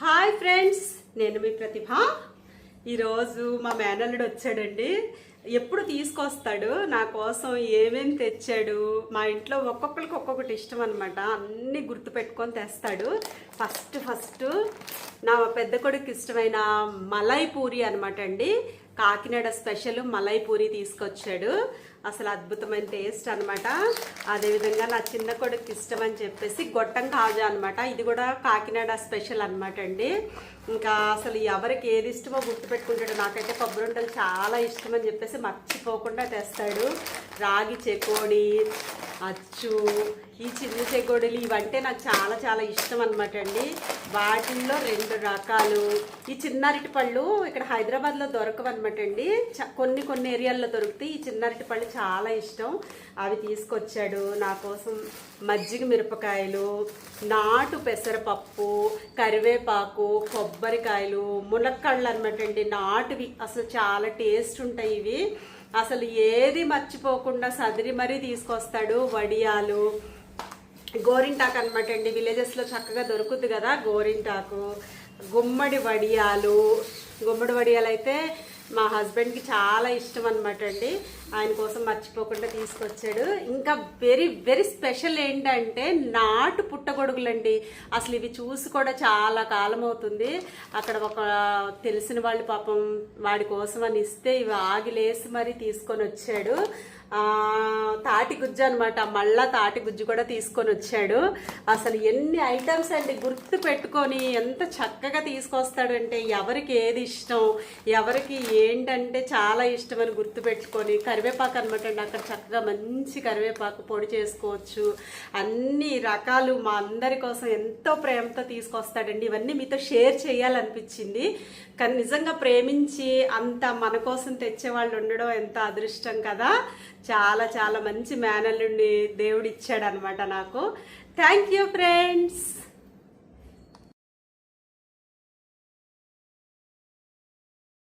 Hi friends నేను మీ ప్రతిభ. ఈరోజు మా మేనల్లుడు వచ్చాడండి. ఎప్పుడు తీసుకొస్తాడు? నా కోసం ఏమేమి తెచ్చాడు? మా ఇంట్లో ఒక్కొక్కరికి ఒక్కొక్కటి ఇష్టం అనమాట అన్నీ గుర్తుపెట్టుకొని తెస్తాడు. ఫస్ట్ ఫస్ట్ నా పెద్ద కొడుకు ఇష్టమైన మలై పూరి అనమాట అండి. కాకినాడ స్పెషల్ మలై పూరి తీసుకొచ్చాడు. అసలు అద్భుతమైన టేస్ట్ అనమాట అదేవిధంగా నా చిన్న కొడుకు ఇష్టం అని చెప్పేసి గొట్టం కాజా అనమాట ఇది కూడా కాకినాడ స్పెషల్ అనమాట అండి. ఇంకా అసలు ఎవరికి ఏది ఇష్టమో గుర్తుపెట్టుకుంటాడు. నాకైతే కొబ్బరి ఉండలు చాలా ఇష్టం అని చెప్పేసి మర్చిపోకుండా తెస్తాడు. రాగి చెకోడి అచ్చు ఈ చిన్న చెకోడీలు ఇవంటే నాకు చాలా చాలా ఇష్టం అనమాట అండి. వాటిల్లో రెండు రకాలు. ఈ చిన్నారిటి పళ్ళు ఇక్కడ హైదరాబాద్లో దొరకవన్నమాట అండి. చ- కొన్ని కొన్ని ఏరియాల్లో దొరుకుతాయి. ఈ చిన్నారిటి పళ్ళు చాలా ఇష్టం. అవి తీసుకొచ్చాడు. నా కోసం మజ్జిగ మిరపకాయలు నాటు పెసరపప్పు కరివేపాకు కొబ్బరికాయలు మునక్కాళ్ళు అనమాట అండి. నాటువి. అసలు చాలా టేస్ట్ ఉంటాయి ఇవి. అసలు ఏది మర్చిపోకుండా సదిరి మరీ తీసుకొస్తాడు వడియాలు. గోరింటాకు అనమాట అండి. విలేజెస్లో చక్కగా దొరుకుద్ది కదా గోరింటాకు గుమ్మడి వడియాలు. గుమ్మడి వడియాలు అయితే మా హస్బెండ్కి చాలా ఇష్టం అనమాట అండి. ఆయన కోసం మర్చిపోకుండా తీసుకొచ్చాడు. ఇంకా వెరీ వెరీ స్పెషల్ ఏంటంటే నాటు పుట్టగొడుగులండి. అసలు ఇవి చూసి కూడా చాలా కాలం అవుతుంది. అక్కడ ఒక తెలిసిన వాళ్ళు పాపం వాడి కోసం అని ఇస్తే ఇవి ఆగిలేసి మరీ తీసుకొని వచ్చాడు. తాటి గుజ్జు అనమాట మళ్ళా తాటి గుజ్జు కూడా తీసుకొని వచ్చాడు. అసలు ఎన్ని ఐటమ్స్ అండి గుర్తు పెట్టుకొని ఎంత చక్కగా తీసుకొస్తాడంటే ఎవరికి ఏది ఇష్టం ఎవరికి ఏంటంటే చాలా ఇష్టం అని గుర్తుపెట్టుకొని కరివేపాకు అనమాట అండి. అక్కడ చక్కగా మంచి కరివేపాకు పొడి చేసుకోవచ్చు. అన్ని రకాలు మా అందరి కోసం ఎంతో ప్రేమతో తీసుకొస్తాడండి. ఇవన్నీ మీతో షేర్ చేయాలనిపించింది. కానీ నిజంగా ప్రేమించి అంత మన కోసం తెచ్చే వాళ్ళు ఉండడం ఎంత అదృష్టం కదా. చాలా చాలా మంచి మేనల్లుండి దేవుడు ఇచ్చాడనమాట నాకు. Thank you friends